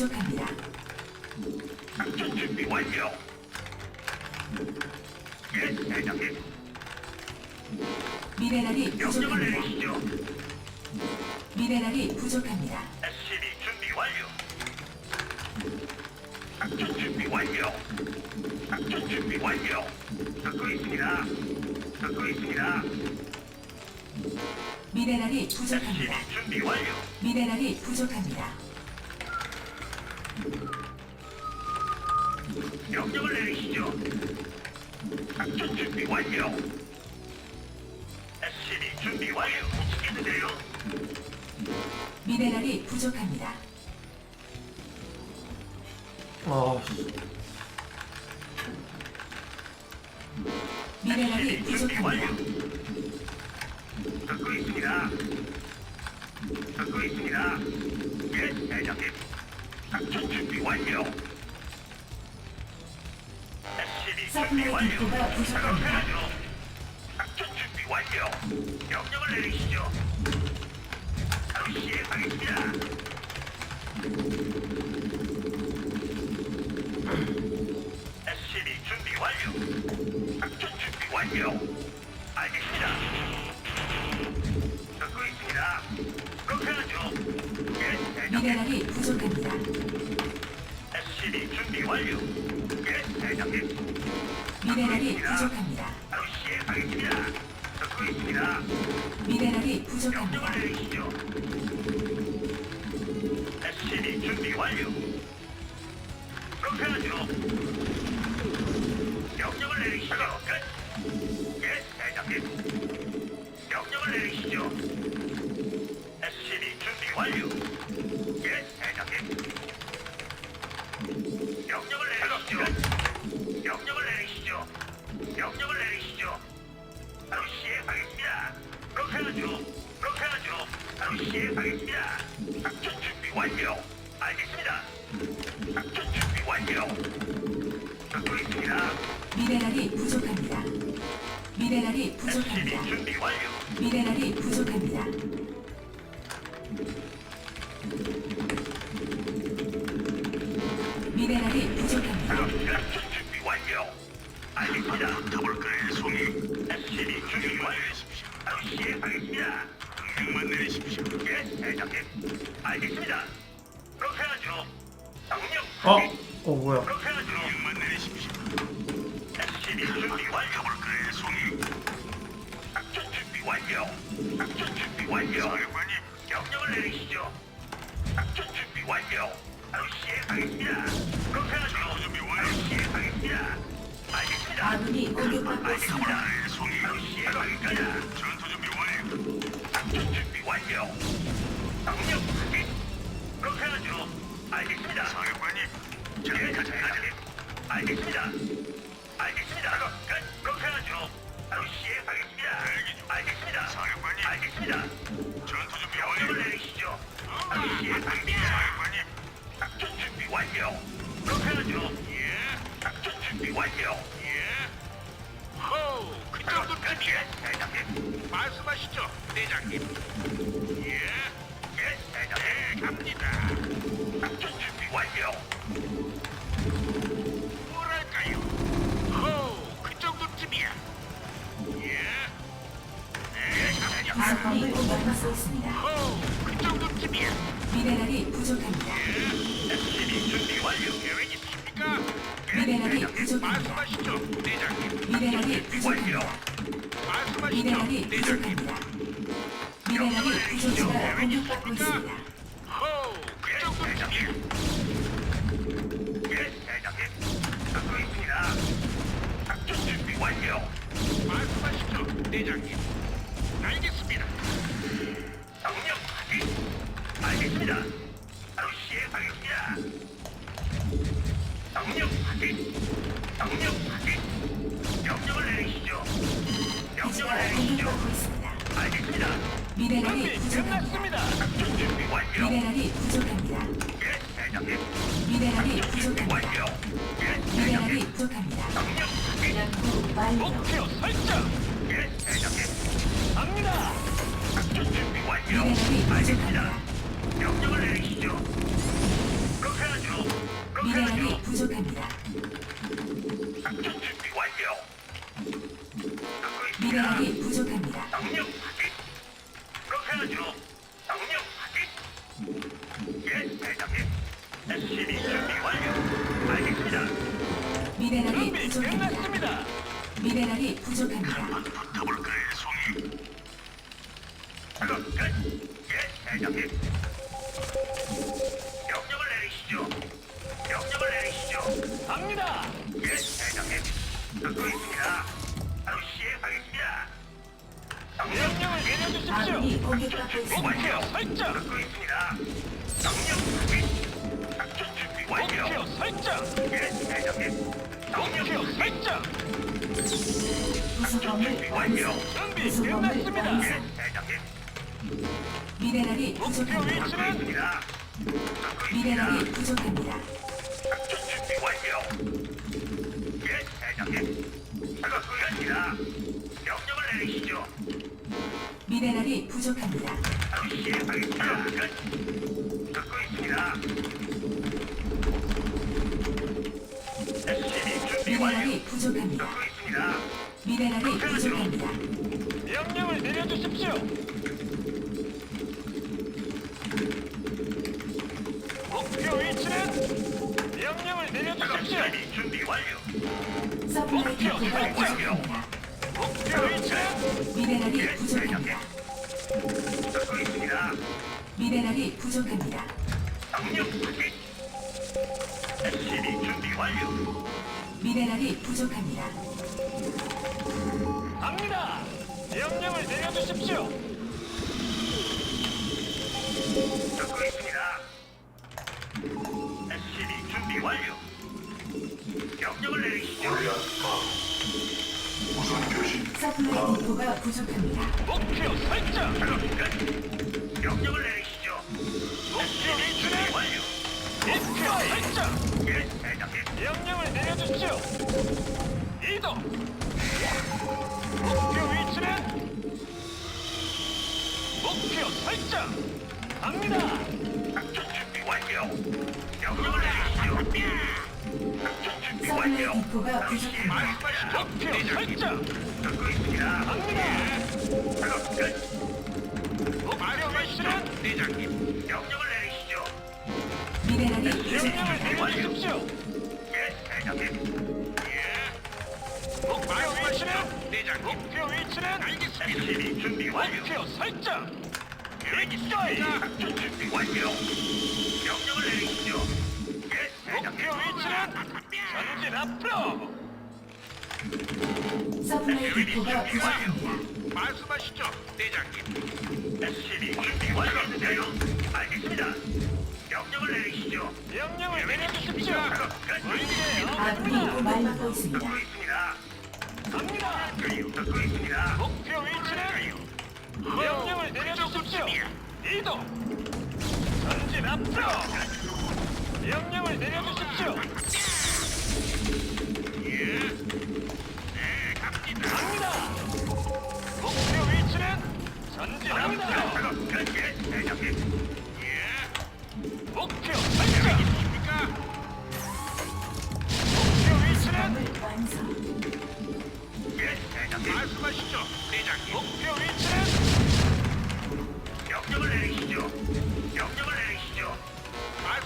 부족합니다. 작전 준비 완료. 예, 대장님. 미네랄이 명령을 부족합니다. 내리시죠. 미네랄이 부족합니다. SCB 준비 완료. 작전 준비 완료. 작전 준비 완료. 듣고 있습니다. 듣고 있습니다. 미네랄이 부족합니다. 준비 완료. 미네랄이 부족합니다. 명령을 내리시죠. 작전 준비 완료. SCB 준비 완료. 시키는데요. 미네랄이 부족합니다. 아, 씨. 미네랄이 SCB 준비 완료. 부족합니다. 듣고 있습니다. 듣고 있습니다. 예, 대장님. 작전 준비 완료. SCB 준비 서플라이 완료. 디포가 부족합니다. 작업해야죠. 작전 준비 완료. 명령을 내리시죠. 바로 시행하겠습니다. SCB 준비 완료. 작전 준비 완료. 알겠습니다. 듣고 있습니다. 그렇게 하죠. 예, 대장님. 미네랄이 부족합니다. 준비 완료. 예, 대장님. 미네랄이 부족합니다. 바로 시행하겠습니다. 듣고 있습니다. 미네랄이 부족합니다. 내리시죠. 시행하겠습니다. 작전 준비 완료. 알겠습니다. 작전 준비 완료. 듣고 있습니다. 미네랄이 부족합니다. 미네랄이 SCB 부족합니다. 준비 완료. 미네랄이 부족합니다. 미네랄이 부족합니다. 작전 준비 완료. 알겠습니다. 붙어볼까요, 송이? SCB 준비 완료. 바로 시행하겠습니다. 명만 내리십시오. 예, 대장님. 알겠습니다. 그렇게 하죠. 명령. 어? 어, 뭐야? 그렇게 하죠. 명만 내리십시오. SCB 준비 완료. 볼까요, 송이? 작전 준비 완료. 작전 준비 완료. 사령관님, 명령을 내리시죠. 작전 준비 완료. 바로 시행하겠습니다. 그렇게 하죠. 준비 완료. 시행하겠습니다. 알겠습니다. 아군이 공격받고 있습니다. 알겠습니다. 송이. 바로 시행하겠습니다. 전 완료. 명령 확인. 그렇게 하죠. 알겠습니다. 사령관님, 예, 대장님. 알겠습니다. 알겠습니다. 끝. 그렇게 하죠. 바로 시행하겠습니다. 알겠습니다. 사령관님. 알겠습니다. 전투 준비 완료. 내리시죠. 바로 시행하겠습니다. 사령관님. 작전 준비 완료. 그렇게 하죠. 예. 작전 준비 완료. 예. 호 우, 그 정도쯤이야. 대장님. 말씀하시죠, 대장님. 예. 예, 대장님. 네, 갑니다. 작전 준비 완료. 뭐랄까요? 호우, 그 정도쯤이야. 예. 네. 아군이 공격받고 있습니다. 호우, 그 정도쯤이야. 미네랄이 부족합니다. SCB 준비 완료. 계획? 미네랄이 부족합니다. 말씀하시죠, 대장님. 미네랄이 완료. 부족합니다. 말씀하시죠, 미네랄이 대장님. 부족합니다. 미네랄이 부족합니다. 공격받고 있습니다. 호우, 그 정도쯤이야. 예, 대장님. 듣고 있습니다. 작전 준비 완료. 말씀하시죠, 대장님. 알겠습니다. 명령 확인. 알겠습니다. 목표 설정. 예, 대장님. 갑니다. 작전 준비 완료. 미네랄이 알겠습니다. 명령을 내리시죠. 그렇게 하죠. 그렇게 미네랄이 하죠. 부족합니다. 작전 준비 완료. 듣고 있습니다. 미네랄이 부족합니다. 명령 확인. 그렇게 하죠. 명령 확인. 예, 대장님. SCB 준비 완료. 알겠습니다. 미네랄이 준비 부족합니다. 끝났습니다. 미네랄이 부족합니다. 붙어볼까요, 송이? 끝. 예, 대장님. 명령을 내리시죠. 명령을 내리시죠. 갑니다. 예, 대장님. 듣고 있습니다. 바로 시행하겠습니다. 명령을 내려주십시오. 공격받고 있습니다. 목표 설정. 듣고 있습니다. 명령 확인. 작전 준비 완료. 목표 설정. 예, 대장님. 명령 목표 설정. 부속 건물 준비 완료. 완성. 준비 부속 건물 끝났습니다. 예, 완성. 대장님. 미네랄이 목표 부족합니다. 위치는 있습니다. 미네랄이 부족합니다. 작전 준비 완료. 예, 대장님. 작업 끝입니다. 명령을 내리시죠. 미네랄이 부족합니다. 바로 시행하겠습니다. 끝. 듣고 있습니다. 미네랄이 부족합니다. 미네랄이 부족합니다. 명령을 내려주십시오. 목표 위치는 명령을 내려주십시오. 준비 완료. 서플라이 디포가 부족합니다. 목표 위치는 미네랄이 부족합니다. 듣고 있습니다. 미네랄이 부족합니다. 명령 확인. SCB 준비 완료. 미네랄이 부족합니다. 갑니다. 명령을 내려주십시오. 듣고 있습니다. SCB 준비 완료. 명령을 내리시죠. 서플라이 디포가 부족합니다. 목표 설정. 작업 끝. 명령을 내리시죠. 목표 준비 완료. 목표 설정. 명령을 내려주십시오. 이동. 목표 위치는 목표 설정. 갑니다. 작전 준비 완료. 명령을 내리시죠. 작전 준비 서플라이 완료. 디포가 부족합니다. 말씀하시죠. 목표 설정. 듣고 있습니다. 갑니다. 작업 끝. 목표 위치는 대장님. 내리시죠. 예. 예. 예. 말씀하시죠, 대장님. SCB 준비 완료인데요. 알겠습니다. 명령을 내리시죠. 명령을 내려주십시오. 아군이. 공격받고 있습니다. 듣고 있습니다. 갑니다. 듣고 있습니다. 목표 위치는 명령을 내려주십시오. 이동. 전진 앞으로. 명령을 내려주십시오. 네, 갑니다. 갑니다. 목표 위치는 전진 앞으로. 예, 대장님. 목표 설정. 목표 위치는. 예, 대장님. 말씀하시죠, 대장님. 목표 위치는 명령을 내리시죠. 명령을 내리시죠.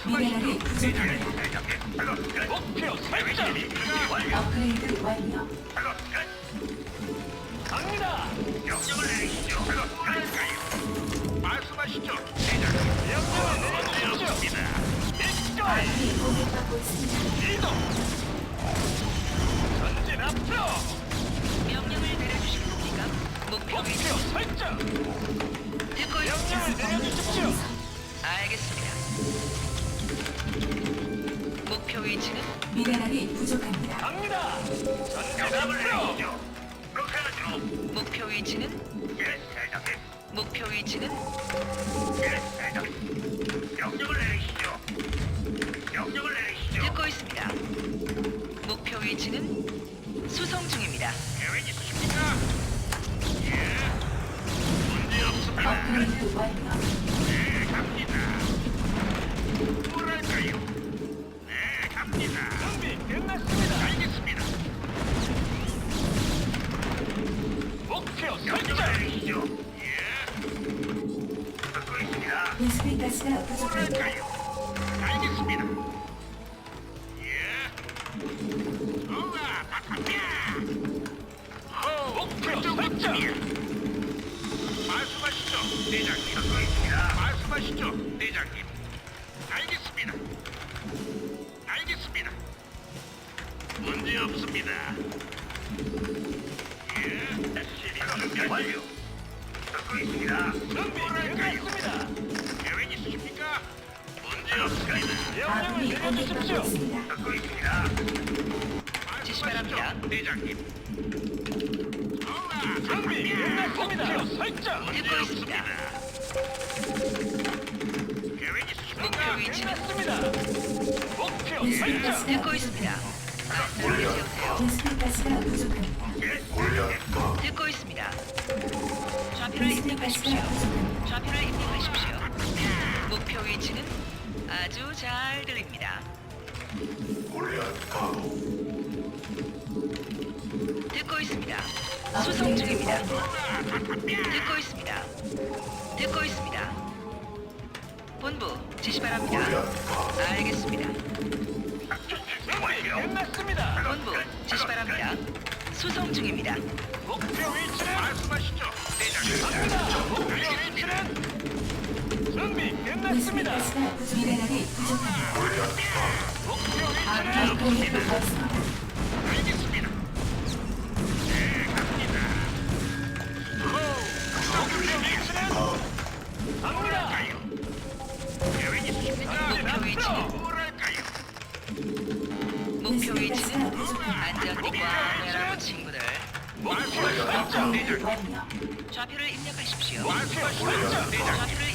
미네랄이 예, 부족합니다. 대장님. 작업 끝. 목표 설정. SCB 준비 완료. 업그레이드 완료. 작업 끝. 갑니다. 명령을 내리시죠. 작업 끝. 말씀하시죠, 대장님. 명령을 내려주십시오. 전진 앞으로. 명령을 내려주십니까? 목표 목표 위치 설정. 듣고 명령을 있습니다. 내려주십시오. 알겠습니다. 목표 위치는 미네랄이 부족합니다. 갑니다. 전진 명령을 앞으로. 목표 위치는. 목표 위치는 가스가 부족합니다. 뭐랄까요? 알겠습니다. 예. 우와, 바탕이야. 목표 설정. 말씀하시죠, 대장님. 말씀하시죠, 대장님. 알겠습니다. 알겠습니다. 문제 없습니다. 예, SCB 준비 완료. 듣고 있습니다. 준비? 끝났습니다. 명령을 아군이 공격받고 내려주십시오. 있습니다. 듣고 있습니다. 지시 바랍니다. 말씀하시죠, 대장님. 준비 끝났습니다. 목표 설정. 듣고 있습니다. 계획 있으십니까? 목표 위치는 끝났습니다. 목표 인수인 설정. 가스가 듣고 있습니다. 말씀을 해주세요. 인수인 가스가 부족합니다. 듣고 있습니다. 좌표를 가스가 입력하십시오. 부족합니다. 좌표를 입력하십시오. 목표 위치는 아주 잘 들립니다. 듣고 있습니다. 수송 중입니다. 듣고 있습니다. 듣고 있습니다. 본부 지시 바랍니다. 알겠습니다. 끝났습니다. 본부 지시 바랍니다. 수송 중입니다. 목표 위치는 말씀하시죠, 대장님. 갑니다. 목표 위치는 준비 인수인 끝났습니다. 가스가 부족. 미네랄이 부족합니다. 목표 위치는 아군이 공격받고 있습니다. 알겠습니다. 네, 갑니다. 목표 위치는 갑니다. 계획 있으십니까? 목표 위치는 뭐랄까요? 목표 인수인 위치는 가스가 부족합니다. 안전띠 꽉 매라고 친구들. 목표 설정. 업그레이드 완료. 좌표를 입력하십시오. 좌표를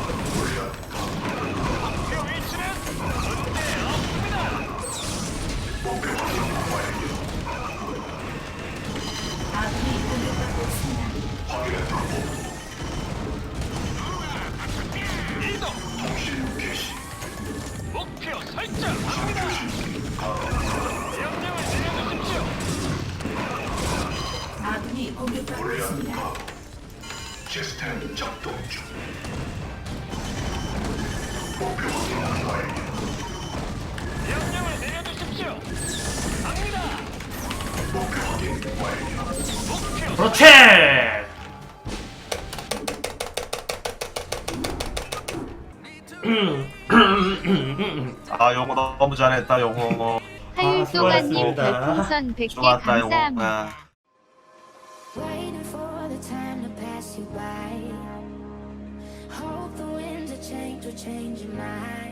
그렇지! 아 영어 너무 잘했다 아, 하율동아님 수고하셨습니다. 별풍선 100개 좋았다 감사합니다. 아. Waiting for the time to pass you by. Hope the winds of change will change your mind.